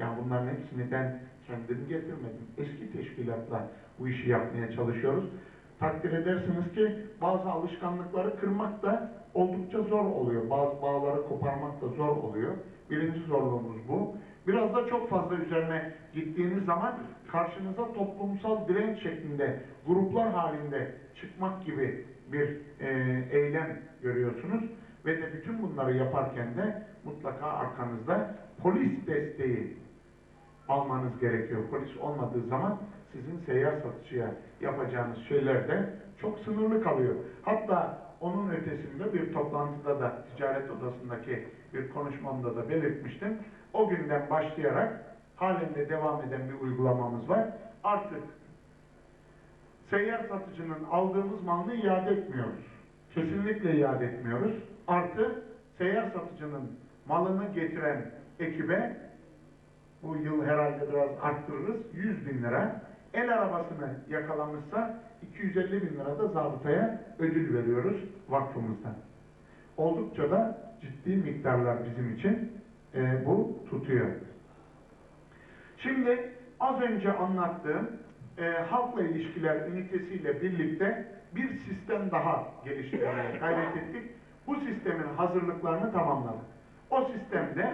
Yani bunların hepsini ben kendim getirmedim. Eski teşkilatla bu işi yapmaya çalışıyoruz. Takdir edersiniz ki bazı alışkanlıkları kırmak da oldukça zor oluyor. Bazı bağları koparmak da zor oluyor. Birinci zorluğumuz bu. Biraz da çok fazla üzerine gittiğiniz zaman karşınıza toplumsal direnç şeklinde, gruplar halinde çıkmak gibi bir e, eylem görüyorsunuz. Ve de bütün bunları yaparken de mutlaka arkanızda polis desteği almanız gerekiyor. Polis olmadığı zaman sizin seyyar satıcıya yapacağınız şeyler de çok sınırlı kalıyor. Hatta onun ötesinde bir toplantıda da ticaret odasındaki bir konuşmamda da belirtmiştim. O günden başlayarak halen de devam eden bir uygulamamız var. Artık seyyar satıcının aldığımız malını iade etmiyoruz. Kesinlikle iade etmiyoruz. Artı seyyar satıcının malını getiren ekibe bu yıl herhalde biraz arttırırız. 100 bin lira. El arabasını yakalamışsa 250 bin lira da zabıtaya ödül veriyoruz vakfımızdan. Oldukça da ciddi miktarlar bizim için e, bu tutuyor. Şimdi az önce anlattığım e, halkla ilişkiler ünitesiyle birlikte bir sistem daha geliştirmeye gayret ettik. Bu sistemin hazırlıklarını tamamladık. O sistemde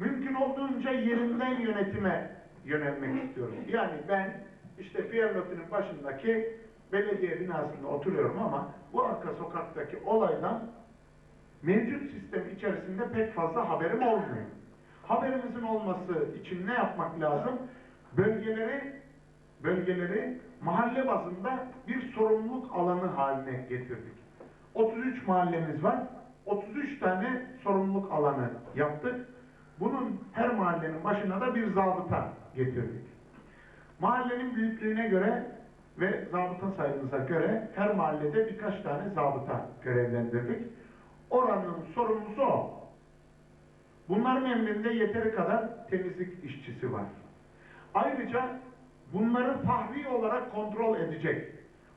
mümkün olduğunca yerinden yönetime yönelmek istiyoruz. Yani ben işte Fiyerloti'nin başındaki belediye binasında oturuyorum ama bu arka sokaktaki olaydan mevcut sistem içerisinde pek fazla haberim olmuyor. Haberimizin olması için ne yapmak lazım? Bölgeleri bölgeleri mahalle bazında bir sorumluluk alanı haline getirdik. 33 mahallemiz var. 33 tane sorumluluk alanı yaptık. Bunun her mahallenin başına da bir zabıta getirdik. Mahallenin büyüklüğüne göre ve zabıta sayımıza göre her mahallede birkaç tane zabıta görevlendirdik. Oranın sorumlusu o. Bunların emrinde yeteri kadar temizlik işçisi var. Ayrıca bunları fahri olarak kontrol edecek,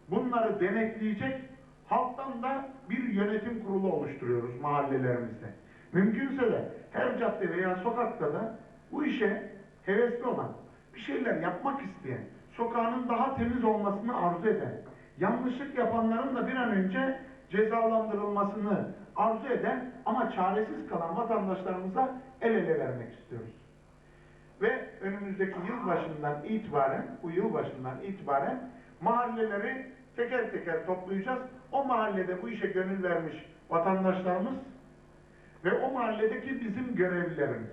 bunları denetleyecek halktan da bir yönetim kurulu oluşturuyoruz mahallelerimizde. Mümkünse de her cadde veya sokakta da bu işe hevesli olan, bir şeyler yapmak isteyen, sokağının daha temiz olmasını arzu eden, yanlışlık yapanların da bir an önce cezalandırılmasını arzu eden ama çaresiz kalan vatandaşlarımıza el ele vermek istiyoruz. Ve önümüzdeki yıl başından itibaren, bu yıl başından itibaren mahalleleri teker teker toplayacağız. O mahallede bu işe gönül vermiş vatandaşlarımız ve o mahalledeki bizim görevlilerimiz.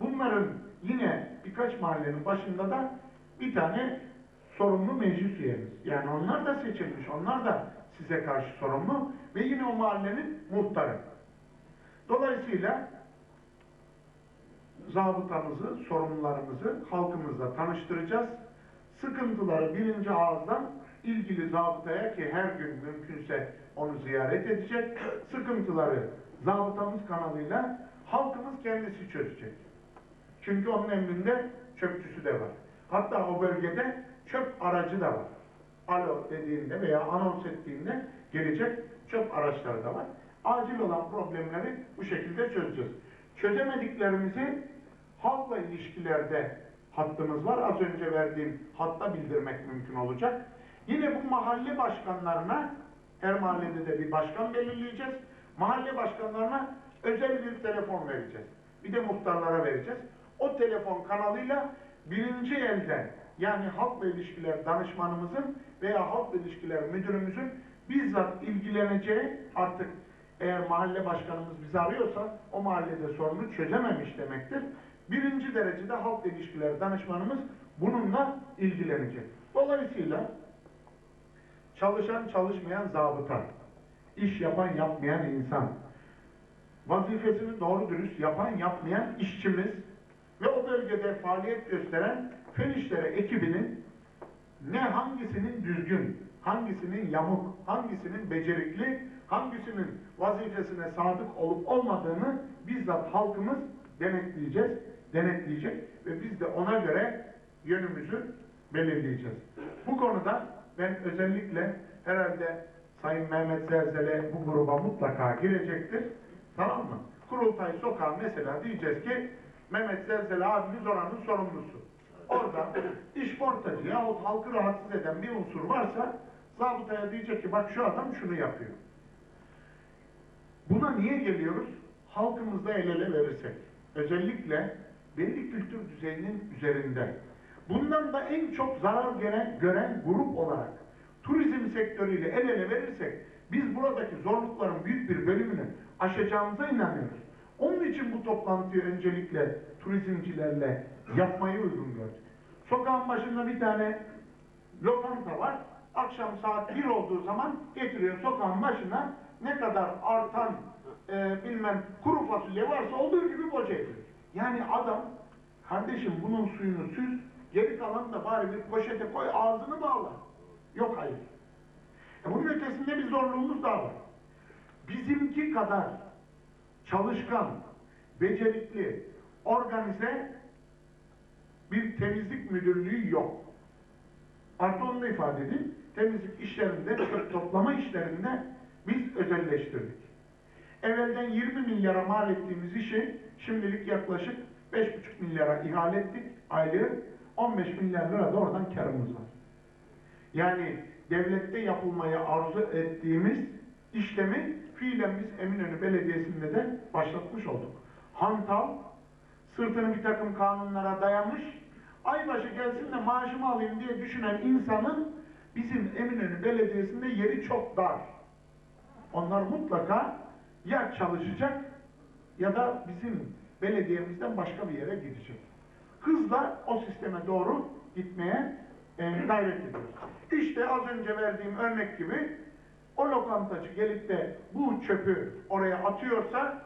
Bunların yine birkaç mahallenin başında da bir tane sorumlu meclis üyemiz. Yani onlar da seçilmiş, onlar da size karşı sorumlu ve yine o mahallenin muhtarı. Dolayısıyla zabıtamızı, sorumlularımızı halkımızla tanıştıracağız. Sıkıntıları birinci ağızdan ilgili zabıtaya ki her gün mümkünse onu ziyaret edecek, sıkıntıları zabıtamız kanalıyla halkımız kendisi çözecek. Çünkü onun emrinde çöpçüsü de var. Hatta o bölgede çöp aracı da var. Alo dediğinde veya anons ettiğinde gelecek çöp araçları da var. Acil olan problemleri bu şekilde çözeceğiz. Çözemediklerimizi halkla ilişkilerde hattımız var. Az önce verdiğim hatta bildirmek mümkün olacak. Yine bu mahalle başkanlarına her mahallede de bir başkan belirleyeceğiz. Mahalle başkanlarına özel bir telefon vereceğiz. Bir de muhtarlara vereceğiz. O telefon kanalıyla birinci elden yani halkla ilişkiler danışmanımızın veya halkla ilişkiler müdürümüzün bizzat ilgileneceği artık eğer mahalle başkanımız bizi arıyorsa o mahallede sorunu çözememiş demektir. Birinci derecede halk ilişkiler danışmanımız bununla ilgilenecek. Dolayısıyla çalışan çalışmayan zabıta, iş yapan yapmayan insan, vazifesini doğru dürüst yapan yapmayan işçimiz ve o bölgede faaliyet gösteren fen işleri ekibinin ne hangisinin düzgün, hangisinin yamuk, hangisinin becerikli, hangisinin vazifesine sadık olup olmadığını bizzat halkımız denetleyeceğiz, denetleyecek ve biz de ona göre yönümüzü belirleyeceğiz. Bu konuda ben özellikle herhalde Sayın Mehmet Zelzele bu gruba mutlaka girecektir. Tamam mı? Kurultay sokağı mesela diyeceğiz ki Mehmet Zelzel abimiz oranın sorumlusu. Orada işportacı yahut halkı rahatsız eden bir unsur varsa zabıtaya diyecek ki bak şu adam şunu yapıyor. Buna niye geliyoruz? Halkımızda el ele verirsek. Özellikle belli kültür düzeyinin üzerinde. Bundan da en çok zarar gören, gören grup olarak turizm sektörüyle el ele verirsek biz buradaki zorlukların büyük bir bölümünü aşacağımıza inanıyoruz. Onun için bu toplantıyı öncelikle turizmcilerle yapmayı uygun gördük. Sokağın başında bir tane lokanta var. Akşam saat 1 olduğu zaman getiriyor sokağın başına ne kadar artan e, bilmem kuru fasulye varsa olduğu gibi boca ediyor. Yani adam kardeşim bunun suyunu süz geri kalan da bari bir poşete koy ağzını bağla. Yok hayır. E bunun ötesinde bir zorluğumuz daha var. Bizimki kadar çalışkan, becerikli, organize bir temizlik müdürlüğü yok. Artı onu da ifade edeyim. Temizlik işlerinde, toplama işlerinde biz özelleştirdik. Evvelden 20 milyara mal ettiğimiz işi şimdilik yaklaşık 5,5 milyara ihale ettik aylığı. 15 milyar lira da oradan karımız var. Yani devlette yapılmayı arzu ettiğimiz işlemi fiilen biz Eminönü Belediyesi'nde de başlatmış olduk. Hantal, sırtını bir takım kanunlara dayamış, aybaşı gelsin de maaşımı alayım diye düşünen insanın bizim Eminönü Belediyesi'nde yeri çok dar. Onlar mutlaka ya çalışacak ya da bizim belediyemizden başka bir yere gidecek. Hızla o sisteme doğru gitmeye e, gayret ediyoruz. İşte az önce verdiğim örnek gibi o lokantacı gelip de bu çöpü oraya atıyorsa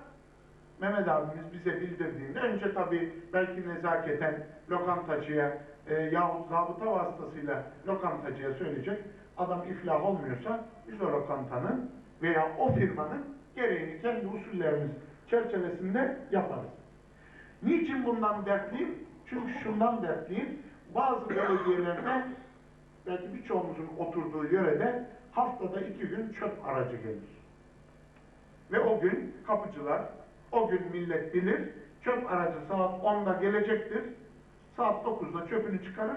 Mehmet abimiz bize bildirdiğinde önce tabii belki nezaketen lokantacıya e, yahut zabıta vasıtasıyla lokantacıya söyleyecek. Adam iflah olmuyorsa biz o lokantanın veya o firmanın gereğini kendi usullerimiz çerçevesinde yaparız. Niçin bundan dertliyim? Çünkü şundan dertliyim. Bazı belediyelerde belki birçoğumuzun oturduğu yörede haftada iki gün çöp aracı gelir. Ve o gün kapıcılar, o gün millet bilir, çöp aracı saat 10'da gelecektir. Saat 9'da çöpünü çıkarır.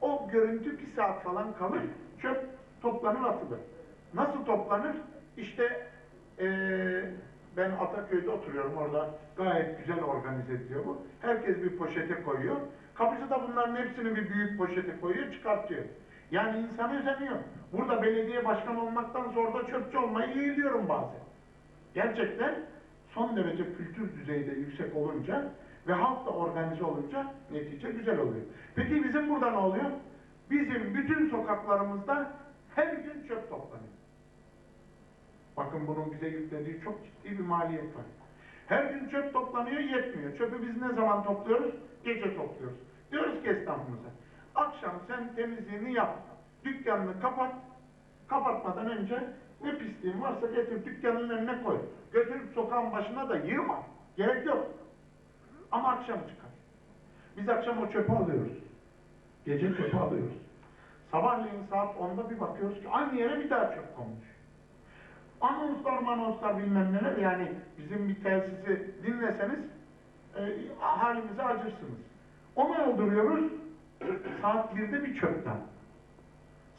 O görüntü bir saat falan kalır. Çöp toplanır atılır. Nasıl toplanır? İşte ee, ben Ataköy'de oturuyorum orada gayet güzel organize ediyor bu. Herkes bir poşete koyuyor. Kapıcı da bunların hepsini bir büyük poşete koyuyor, çıkartıyor. Yani insan özeniyor. Burada belediye başkanı olmaktan zorda çöpçü olmayı yeğliyorum bazen. Gerçekten son derece kültür düzeyde yüksek olunca ve halk da organize olunca netice güzel oluyor. Peki bizim burada ne oluyor? Bizim bütün sokaklarımızda her gün çöp toplanıyor. Bakın bunun bize yüklediği çok ciddi bir maliyet var. Her gün çöp toplanıyor yetmiyor. Çöpü biz ne zaman topluyoruz? Gece topluyoruz. Diyoruz ki esnafımıza, akşam sen temizliğini yap, dükkanını kapat, kapatmadan önce ne pisliğin varsa getir dükkanın önüne koy. Götürüp sokağın başına da yığma. Gerek yok. Ama akşam çıkar. Biz akşam o çöpü alıyoruz. Gece çöpü alıyoruz. Sabahleyin saat 10'da bir bakıyoruz ki aynı yere bir daha çöp konmuş. Anonslar manonslar bilmem neler yani bizim bir telsizi dinleseniz e, halimize acırsınız. Onu öldürüyoruz saat 1'de bir çöpten.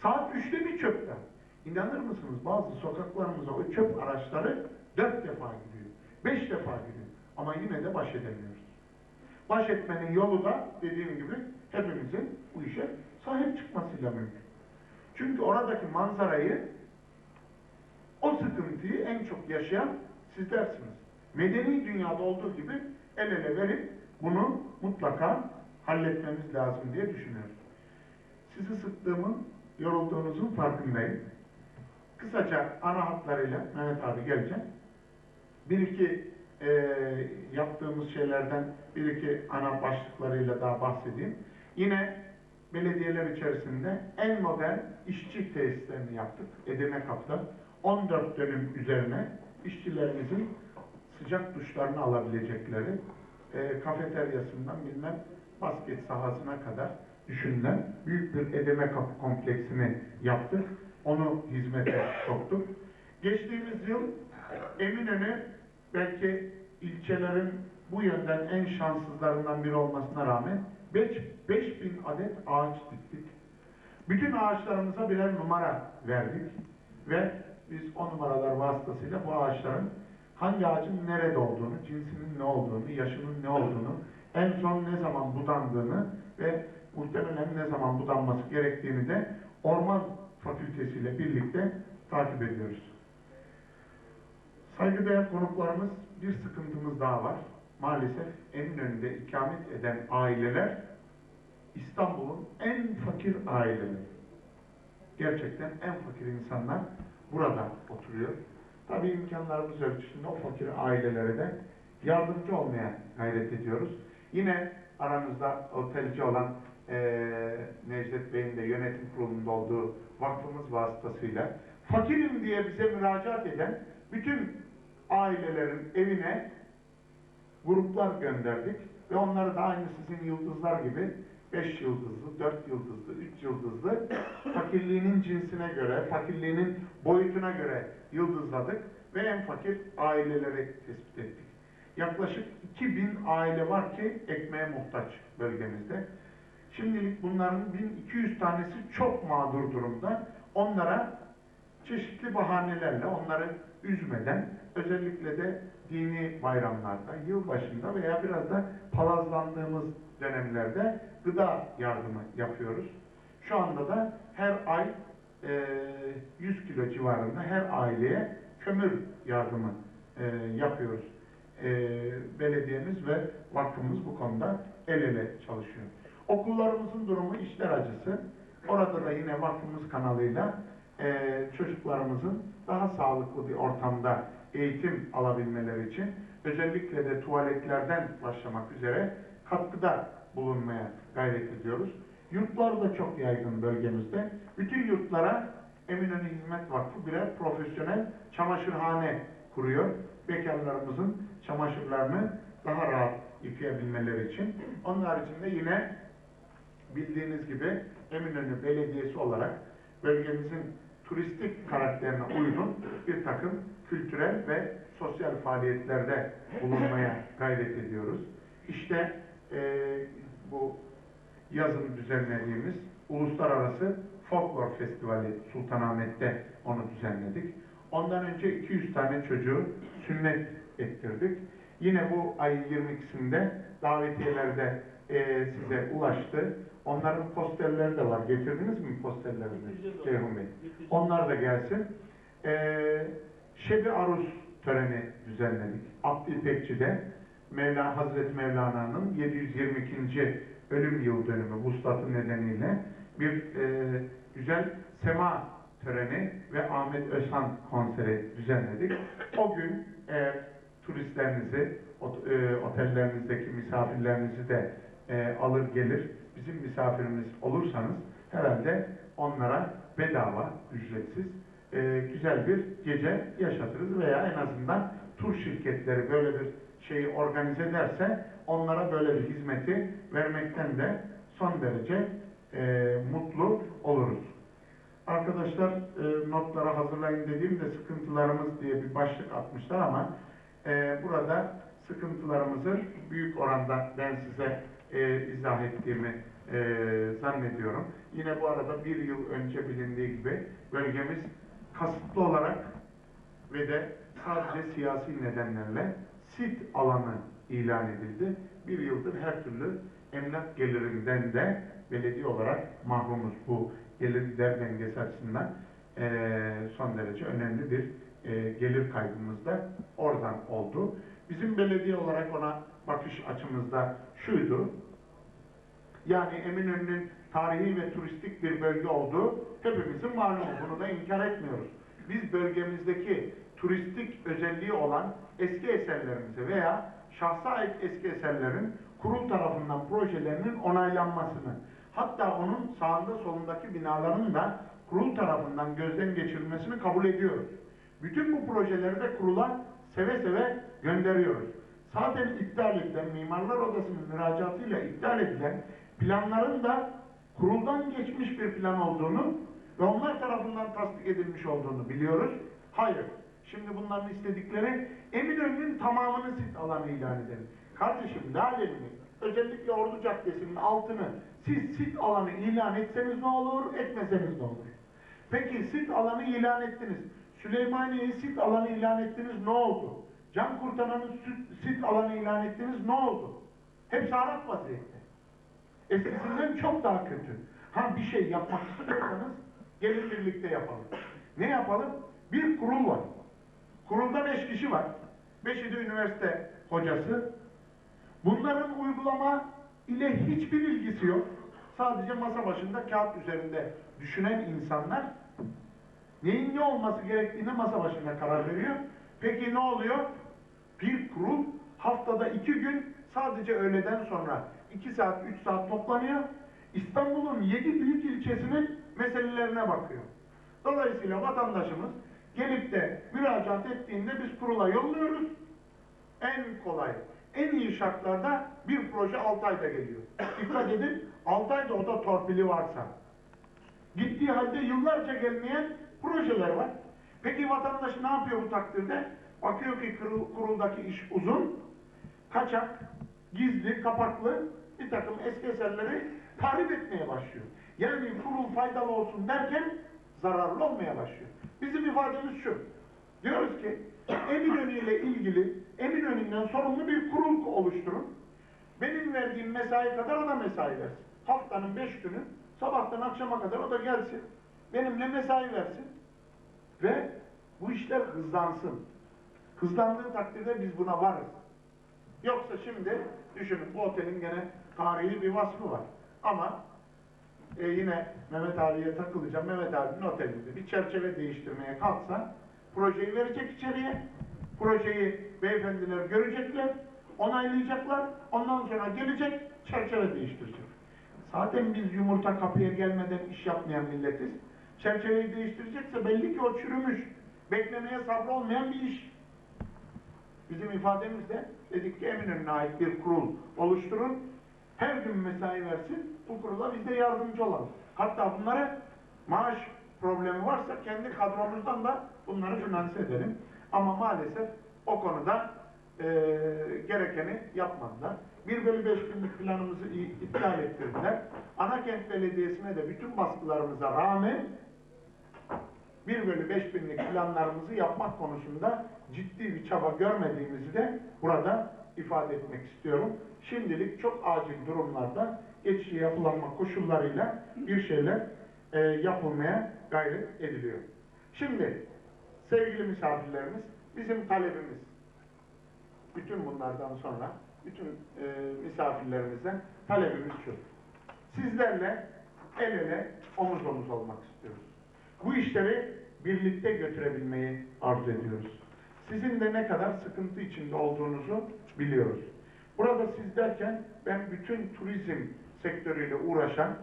Saat 3'te bir çöpten. İnanır mısınız bazı sokaklarımıza o çöp araçları dört defa gidiyor. Beş defa gidiyor. Ama yine de baş edemiyoruz. Baş etmenin yolu da dediğim gibi hepimizin bu işe sahip çıkmasıyla mümkün. Çünkü oradaki manzarayı o sıkıntıyı en çok yaşayan sizlersiniz. Medeni dünyada olduğu gibi el ele verip bunu mutlaka halletmemiz lazım diye düşünüyorum. Sizi sıktığımın, yorulduğunuzun farkındayım. Kısaca ana hatlarıyla Mehmet abi gelecek. Bir iki e, yaptığımız şeylerden bir iki ana başlıklarıyla daha bahsedeyim. Yine belediyeler içerisinde en modern işçi tesislerini yaptık. Edeme kapta. 14 dönüm üzerine işçilerimizin sıcak duşlarını alabilecekleri e, kafeteryasından bilmem basket sahasına kadar düşünülen büyük bir edeme kompleksini yaptık. Onu hizmete soktuk. Geçtiğimiz yıl Eminönü belki ilçelerin bu yönden en şanssızlarından biri olmasına rağmen 5000 adet ağaç diktik. Bütün ağaçlarımıza birer numara verdik ve biz o numaralar vasıtasıyla bu ağaçların hangi ağacın nerede olduğunu, cinsinin ne olduğunu, yaşının ne olduğunu, en son ne zaman budandığını ve muhtemelen ne zaman budanması gerektiğini de Orman Fakültesi ile birlikte takip ediyoruz. Saygıdeğer konuklarımız bir sıkıntımız daha var. Maalesef Eminönü'nde ikamet eden aileler İstanbul'un en fakir aileleri. Gerçekten en fakir insanlar burada oturuyor. Tabii imkanlarımız ölçüsünde o fakir ailelere de yardımcı olmaya gayret ediyoruz. Yine aranızda otelci olan eee Necdet Bey'in de yönetim kurulunda olduğu vakfımız vasıtasıyla fakirim diye bize müracaat eden bütün ailelerin evine gruplar gönderdik ve onları da aynı sizin yıldızlar gibi 5 yıldızlı, 4 yıldızlı, 3 yıldızlı fakirliğinin cinsine göre, fakirliğinin boyutuna göre yıldızladık ve en fakir aileleri tespit ettik. Yaklaşık 2000 aile var ki ekmeğe muhtaç bölgemizde. Şimdilik bunların 1200 tanesi çok mağdur durumda. Onlara çeşitli bahanelerle onları üzmeden özellikle de dini bayramlarda, yılbaşında veya biraz da palazlandığımız dönemlerde gıda yardımı yapıyoruz. Şu anda da her ay e, 100 kilo civarında her aileye kömür yardımı e, yapıyoruz. E, belediyemiz ve vakfımız bu konuda el ele çalışıyor. Okullarımızın durumu işler acısı. Orada da yine vakfımız kanalıyla e, çocuklarımızın daha sağlıklı bir ortamda eğitim alabilmeleri için özellikle de tuvaletlerden başlamak üzere katkıda bulunmaya gayret ediyoruz. Yurtlar da çok yaygın bölgemizde. Bütün yurtlara Eminönü Hizmet Vakfı birer profesyonel çamaşırhane kuruyor. Bekarlarımızın çamaşırlarını daha rahat yıkayabilmeleri için. Onun haricinde yine bildiğiniz gibi Eminönü Belediyesi olarak bölgemizin turistik karakterine uygun bir takım kültürel ve sosyal faaliyetlerde bulunmaya gayret ediyoruz. İşte e, bu yazın düzenlediğimiz Uluslararası Folklor Festivali Sultanahmet'te onu düzenledik. Ondan önce 200 tane çocuğu sünnet ettirdik. Yine bu ayın 22'sinde davetiyelerde e, size ulaştı. Onların posterleri de var. Getirdiniz mi posterlerini Ceyhun Bey? Onlar da gelsin. Ee, Şebi Aruz töreni düzenledik. Abdü İpekçi'de Mevla, Hazreti Mevlana'nın 722. ölüm yıl dönümü vuslatı nedeniyle bir e, güzel sema töreni ve Ahmet Özhan konseri düzenledik. O gün eğer turistlerinizi, e, otellerinizdeki misafirlerinizi de e, alır gelir, bizim misafirimiz olursanız herhalde onlara bedava, ücretsiz e, güzel bir gece yaşatırız veya en azından tur şirketleri böyle bir şeyi organize ederse onlara böyle bir hizmeti vermekten de son derece e, mutlu oluruz. Arkadaşlar e, notlara hazırlayın dediğimde sıkıntılarımız diye bir başlık atmışlar ama e, burada sıkıntılarımızı büyük oranda ben size e, izah ettiğimi e, zannediyorum. Yine bu arada bir yıl önce bilindiği gibi bölgemiz kasıtlı olarak ve de sadece siyasi nedenlerle sit alanı ilan edildi. Bir yıldır her türlü emlak gelirinden de belediye olarak mahrumuz. Bu gelir gider dengesi açısından eee, son derece önemli bir eee, gelir kaybımız da oradan oldu. Bizim belediye olarak ona bakış açımızda şuydu. Yani Eminönü'nün tarihi ve turistik bir bölge olduğu hepimizin malumu. Bunu da inkar etmiyoruz. Biz bölgemizdeki turistik özelliği olan eski eserlerimizi veya şahsa ait eski eserlerin kurul tarafından projelerinin onaylanmasını, hatta onun sağında solundaki binaların da kurul tarafından gözden geçirilmesini kabul ediyoruz. Bütün bu projeleri de kurula seve seve gönderiyoruz. Zaten iptal edilen, Mimarlar Odası'nın müracaatıyla iptal edilen planların da kuruldan geçmiş bir plan olduğunu ve onlar tarafından tasdik edilmiş olduğunu biliyoruz. Hayır. Şimdi bunların istedikleri Eminönü'nün tamamını sit alanı ilan edelim. kardeşim Laleli'nin özellikle Ordu Caddesi'nin altını siz sit alanı ilan etseniz ne olur, etmeseniz ne olur? Peki sit alanı ilan ettiniz. Süleymaniye'yi sit alanı ilan ettiniz ne oldu? Can Kurtaran'ın sit alanı ilan ettiniz ne oldu? Hepsi harap vaziyette. Eskisinden çok daha kötü. Ha bir şey yapmak istiyorsanız gelin birlikte yapalım. Ne yapalım? Bir kurul var. Kurulda beş kişi var. Beşi de üniversite hocası. Bunların uygulama ile hiçbir ilgisi yok. Sadece masa başında kağıt üzerinde düşünen insanlar neyin ne olması gerektiğini masa başında karar veriyor. Peki ne oluyor? Bir kurul haftada iki gün sadece öğleden sonra iki saat, üç saat toplanıyor. İstanbul'un yedi büyük ilçesinin meselelerine bakıyor. Dolayısıyla vatandaşımız gelip de müracaat ettiğinde biz kurula yolluyoruz. En kolay, en iyi şartlarda bir proje 6 ayda geliyor. Dikkat edin, 6 ayda o da torpili varsa. Gittiği halde yıllarca gelmeyen projeler var. Peki vatandaş ne yapıyor bu takdirde? Bakıyor ki kurul- kuruldaki iş uzun, kaçak, gizli, kapaklı bir takım eski eserleri tahrip etmeye başlıyor. Yani kurul faydalı olsun derken zararlı olmaya başlıyor. Bizim ifademiz şu. Diyoruz ki Eminönü ile ilgili Eminönü'nden sorumlu bir kurul oluşturun. Benim verdiğim mesai kadar o da mesai versin. Haftanın beş günü sabahtan akşama kadar o da gelsin. Benimle mesai versin. Ve bu işler hızlansın. Hızlandığı takdirde biz buna varız. Yoksa şimdi düşünün bu otelin gene tarihi bir vasfı var. Ama e, yine Mehmet abiye takılacağım. Mehmet abinin otelinde bir çerçeve değiştirmeye kalksa projeyi verecek içeriye. Projeyi beyefendiler görecekler, onaylayacaklar. Ondan sonra gelecek, çerçeve değiştirecek. Zaten biz yumurta kapıya gelmeden iş yapmayan milletiz. Çerçeveyi değiştirecekse belli ki o çürümüş. Beklemeye sabrı olmayan bir iş. Bizim ifademizde dedik ki Eminönü'ne ait bir kurul oluşturun. Her gün mesai versin. Bu kurula biz de yardımcı olalım. Hatta bunlara maaş problemi varsa kendi kadromuzdan da bunları finanse edelim. Ama maalesef o konuda eee, gerekeni yapmadılar. 1 bölü 5 günlük planımızı iptal ettirdiler. Anakent Belediyesi'ne de bütün baskılarımıza rağmen 1 bölü 5 binlik planlarımızı yapmak konusunda ciddi bir çaba görmediğimizi de burada ifade etmek istiyorum. Şimdilik çok acil durumlarda geçici yapılanma koşullarıyla bir şeyler e, yapılmaya gayret ediliyor. Şimdi sevgili misafirlerimiz bizim talebimiz bütün bunlardan sonra bütün e, misafirlerimizden talebimiz şu. Sizlerle el ele omuz omuz olmak istiyoruz. Bu işleri birlikte götürebilmeyi arzu ediyoruz. Sizin de ne kadar sıkıntı içinde olduğunuzu biliyoruz. Burada siz derken ben bütün turizm sektörüyle uğraşan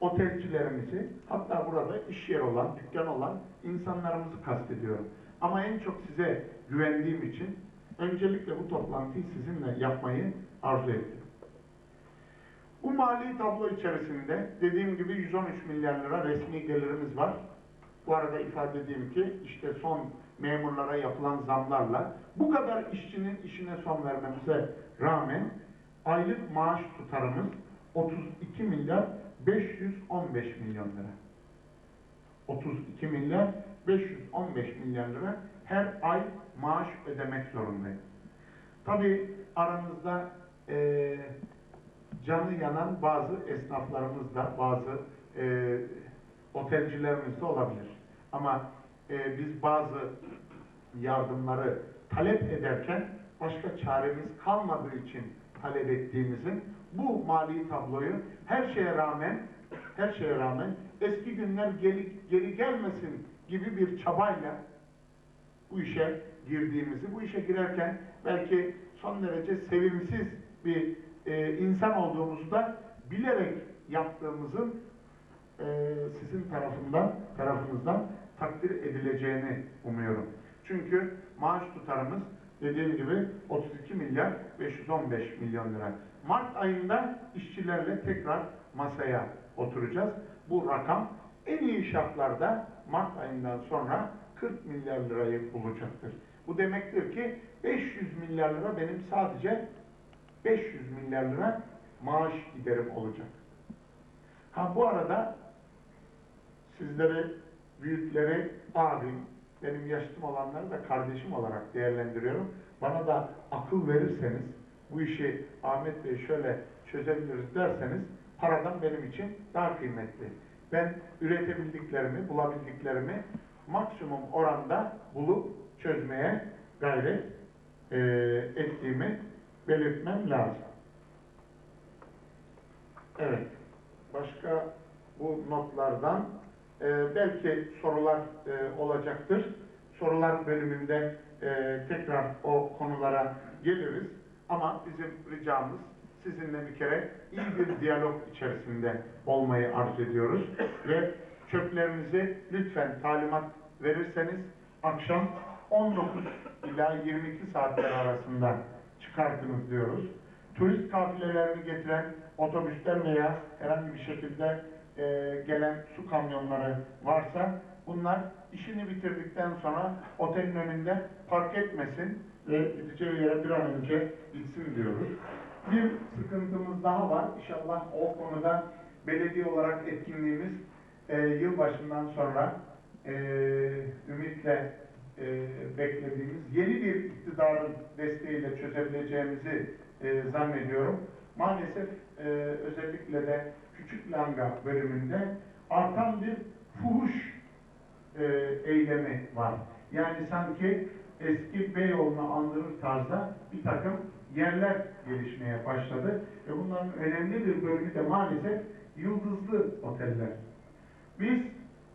otelcilerimizi, hatta burada iş yeri olan, dükkan olan insanlarımızı kastediyorum. Ama en çok size güvendiğim için öncelikle bu toplantıyı sizinle yapmayı arzu ettim. Bu mali tablo içerisinde dediğim gibi 113 milyar lira resmi gelirimiz var. Bu arada ifade edeyim ki işte son memurlara yapılan zamlarla bu kadar işçinin işine son vermemize rağmen aylık maaş tutarımız 32 milyar 515 milyon lira. 32 milyar 515 milyar lira her ay maaş ödemek zorundayız. Tabi aranızda eee canı yanan bazı esnaflarımız da, bazı e, otelcilerimiz de olabilir. Ama e, biz bazı yardımları talep ederken başka çaremiz kalmadığı için talep ettiğimizin bu mali tabloyu her şeye rağmen her şeye rağmen eski günler geri, geri gelmesin gibi bir çabayla bu işe girdiğimizi, bu işe girerken belki son derece sevimsiz bir e, insan olduğumuzu da bilerek yaptığımızın e, sizin tarafından, tarafınızdan takdir edileceğini umuyorum. Çünkü maaş tutarımız dediğim gibi 32 milyar 515 milyon lira. Mart ayında işçilerle tekrar masaya oturacağız. Bu rakam en iyi şartlarda Mart ayından sonra 40 milyar lirayı bulacaktır. Bu demektir ki 500 milyar lira benim sadece 500 milyar lira maaş giderim olacak. Ha bu arada sizleri, büyükleri abim, benim yaşıtım olanları da kardeşim olarak değerlendiriyorum. Bana da akıl verirseniz, bu işi Ahmet Bey şöyle çözebiliriz derseniz, paradan benim için daha kıymetli. Ben üretebildiklerimi, bulabildiklerimi maksimum oranda bulup çözmeye gayret e, ettiğimi belirtmem lazım. Evet. Başka bu notlardan e, belki sorular e, olacaktır. Sorular bölümünde e, tekrar o konulara geliriz. Ama bizim ricamız sizinle bir kere iyi bir diyalog içerisinde olmayı arzu ediyoruz. Ve çöplerinizi lütfen talimat verirseniz akşam 19 ila 22 saatler arasında çıkartınız diyoruz. Turist kafilelerini getiren otobüsler veya herhangi bir şekilde e, gelen su kamyonları varsa bunlar işini bitirdikten sonra otelin önünde park etmesin ve gideceği yere bir an önce gitsin diyoruz. Bir sıkıntımız daha var. İnşallah o konuda belediye olarak etkinliğimiz e, yılbaşından sonra e, ümitle e, beklediğimiz yeni bir iktidarın desteğiyle çözebileceğimizi e, zannediyorum. Maalesef e, özellikle de Küçük Langa bölümünde artan bir fuhuş e, eylemi var. Yani sanki eski Beyoğlu'nu andırır tarzda bir takım yerler gelişmeye başladı. Ve bunların önemli bir bölümü de maalesef yıldızlı oteller. Biz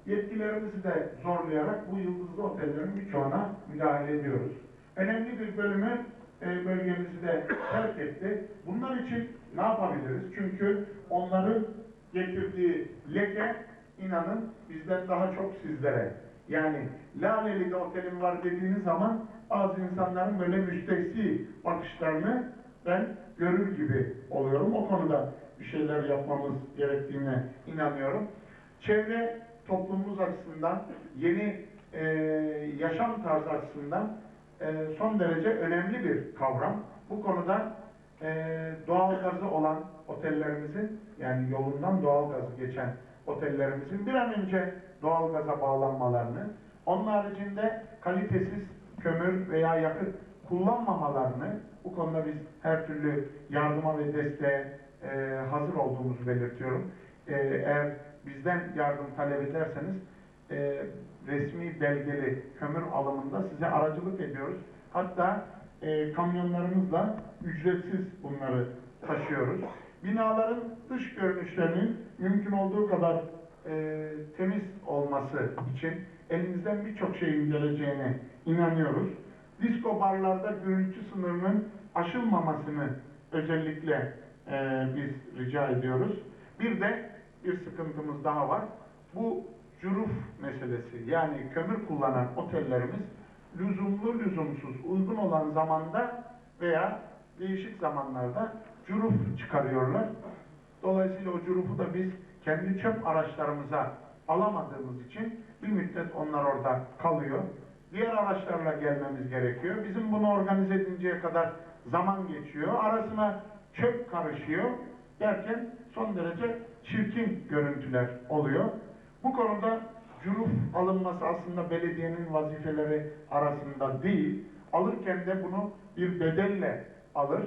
yetkilerimizi de zorlayarak bu yıldızlı otellerin birçoğuna müdahale ediyoruz. Önemli bir bölümü e, bölgemizi de terk etti. Bunlar için ne yapabiliriz? Çünkü onların getirdiği leke inanın bizden daha çok sizlere. Yani Laleli'de otelim var dediğiniz zaman bazı insanların böyle müstehsi bakışlarını ben görür gibi oluyorum. O konuda bir şeyler yapmamız gerektiğine inanıyorum. Çevre toplumumuz açısından, yeni e, yaşam tarzı açısından e, son derece önemli bir kavram. Bu konuda e, doğalgazı olan otellerimizin, yani yolundan doğalgazı geçen otellerimizin bir an önce doğalgaza bağlanmalarını, onun haricinde kalitesiz kömür veya yakıt kullanmamalarını, bu konuda biz her türlü yardıma ve desteğe e, hazır olduğumuzu belirtiyorum. E, eğer bizden yardım talep ederseniz e, resmi belgeli kömür alımında size aracılık ediyoruz. Hatta e, kamyonlarımızla ücretsiz bunları taşıyoruz. Binaların dış görünüşlerinin mümkün olduğu kadar e, temiz olması için elimizden birçok şeyin geleceğine inanıyoruz. Disko barlarda gürültü sınırının aşılmamasını özellikle e, biz rica ediyoruz. Bir de bir sıkıntımız daha var. Bu cüruf meselesi yani kömür kullanan otellerimiz lüzumlu lüzumsuz uygun olan zamanda veya değişik zamanlarda cüruf çıkarıyorlar. Dolayısıyla o cürufu da biz kendi çöp araçlarımıza alamadığımız için bir müddet onlar orada kalıyor. Diğer araçlarla gelmemiz gerekiyor. Bizim bunu organize edinceye kadar zaman geçiyor. Arasına çöp karışıyor derken son derece çirkin görüntüler oluyor. Bu konuda cüruf alınması aslında belediyenin vazifeleri arasında değil. Alırken de bunu bir bedelle alır.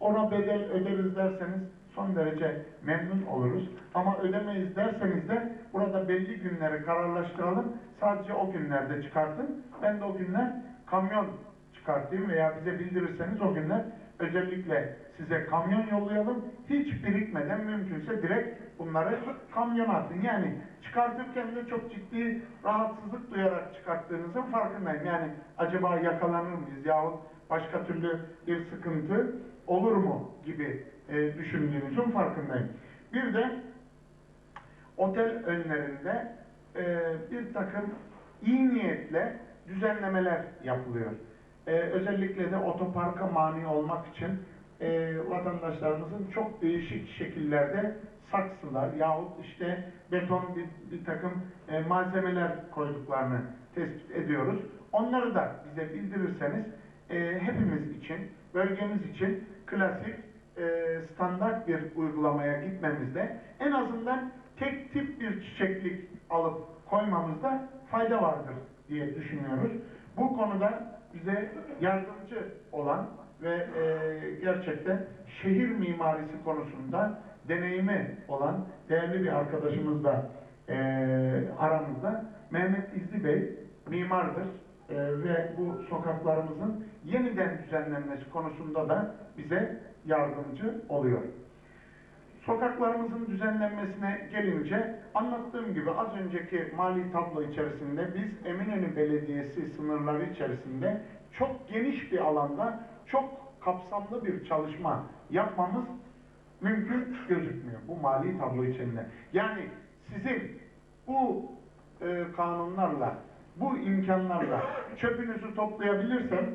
Ona bedel öderiz derseniz son derece memnun oluruz. Ama ödemeyiz derseniz de burada belli günleri kararlaştıralım. Sadece o günlerde çıkartın. Ben de o günler kamyon çıkartayım veya bize bildirirseniz o günler özellikle size kamyon yollayalım. Hiç birikmeden mümkünse direkt bunları kamyona atın. Yani çıkartırken de çok ciddi rahatsızlık duyarak çıkarttığınızın farkındayım. Yani acaba yakalanır mıyız yahut başka türlü bir sıkıntı olur mu gibi e, düşündüğünüzün farkındayım. Bir de otel önlerinde e, bir takım iyi niyetle düzenlemeler yapılıyor. E, özellikle de otoparka mani olmak için e, vatandaşlarımızın çok değişik şekillerde saksılar yahut işte beton bir, bir takım e, malzemeler koyduklarını tespit ediyoruz. Onları da bize bildirirseniz e, hepimiz için, bölgemiz için klasik e, standart bir uygulamaya gitmemizde en azından tek tip bir çiçeklik alıp koymamızda fayda vardır diye düşünüyoruz. Bu konuda bize yardımcı olan ve e, gerçekten şehir mimarisi konusunda deneyimi olan değerli bir arkadaşımız da e, aramızda. Mehmet İzli Bey mimardır e, ve bu sokaklarımızın yeniden düzenlenmesi konusunda da bize yardımcı oluyor. Sokaklarımızın düzenlenmesine gelince anlattığım gibi az önceki mali tablo içerisinde biz Eminönü Belediyesi sınırları içerisinde çok geniş bir alanda çok kapsamlı bir çalışma yapmamız mümkün gözükmüyor bu mali tablo içinde. Yani sizin bu e, kanunlarla, bu imkanlarla çöpünüzü toplayabilirsem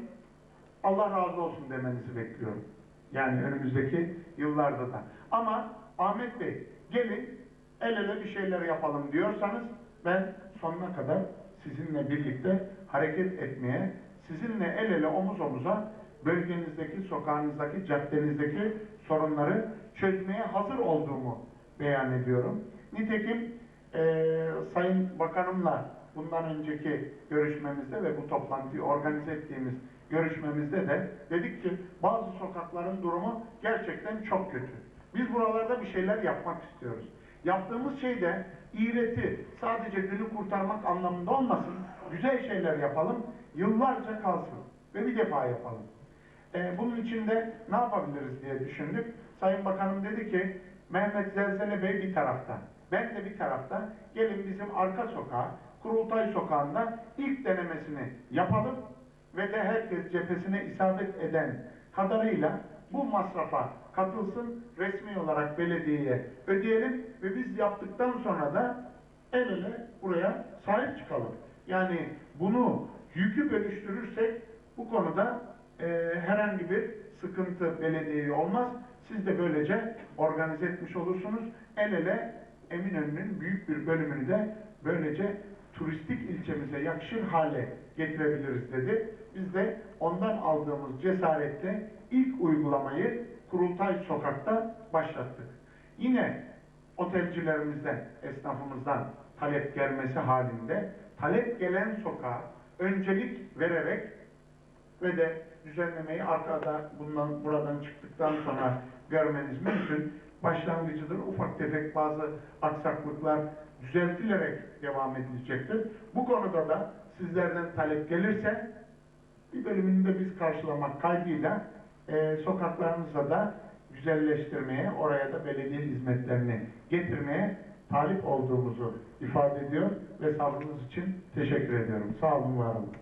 Allah razı olsun demenizi bekliyorum. Yani önümüzdeki yıllarda da. Ama Ahmet Bey gelin el ele bir şeyler yapalım diyorsanız ben sonuna kadar sizinle birlikte hareket etmeye, sizinle el ele omuz omuza bölgenizdeki, sokağınızdaki, caddenizdeki sorunları çözmeye hazır olduğumu beyan ediyorum. Nitekim eee Sayın Bakanımla bundan önceki görüşmemizde ve bu toplantıyı organize ettiğimiz görüşmemizde de dedik ki bazı sokakların durumu gerçekten çok kötü. Biz buralarda bir şeyler yapmak istiyoruz. Yaptığımız şey de iğreti, sadece günü kurtarmak anlamında olmasın. Güzel şeyler yapalım, yıllarca kalsın ve bir defa yapalım. Ee, bunun için de ne yapabiliriz diye düşündük. Sayın Bakanım dedi ki Mehmet Zelzele Bey bir tarafta, ben de bir tarafta. Gelin bizim arka sokağa, Kurultay Sokağı'nda ilk denemesini yapalım ve de herkes cephesine isabet eden kadarıyla bu masrafa katılsın, resmi olarak belediyeye ödeyelim ve biz yaptıktan sonra da el ele buraya sahip çıkalım. Yani bunu yükü bölüştürürsek bu konuda e, herhangi bir sıkıntı belediyeye olmaz. Siz de böylece organize etmiş olursunuz. El ele Eminönü'nün büyük bir bölümünü de böylece turistik ilçemize yakışır hale getirebiliriz dedi. Biz de ondan aldığımız cesaretle ilk uygulamayı Kurultay Sokak'ta başlattık. Yine otelcilerimizden, esnafımızdan talep gelmesi halinde talep gelen sokağa öncelik vererek ve de düzenlemeyi arkada bundan buradan çıktıktan sonra görmeniz mümkün. Başlangıcıdır. Ufak tefek bazı aksaklıklar düzeltilerek devam edilecektir. Bu konuda da sizlerden talep gelirse bir bölümünü de biz karşılamak kaydıyla e, sokaklarımızda da güzelleştirmeye, oraya da belediye hizmetlerini getirmeye talip olduğumuzu ifade ediyor ve sabrınız için teşekkür ediyorum. Sağ olun, var olun.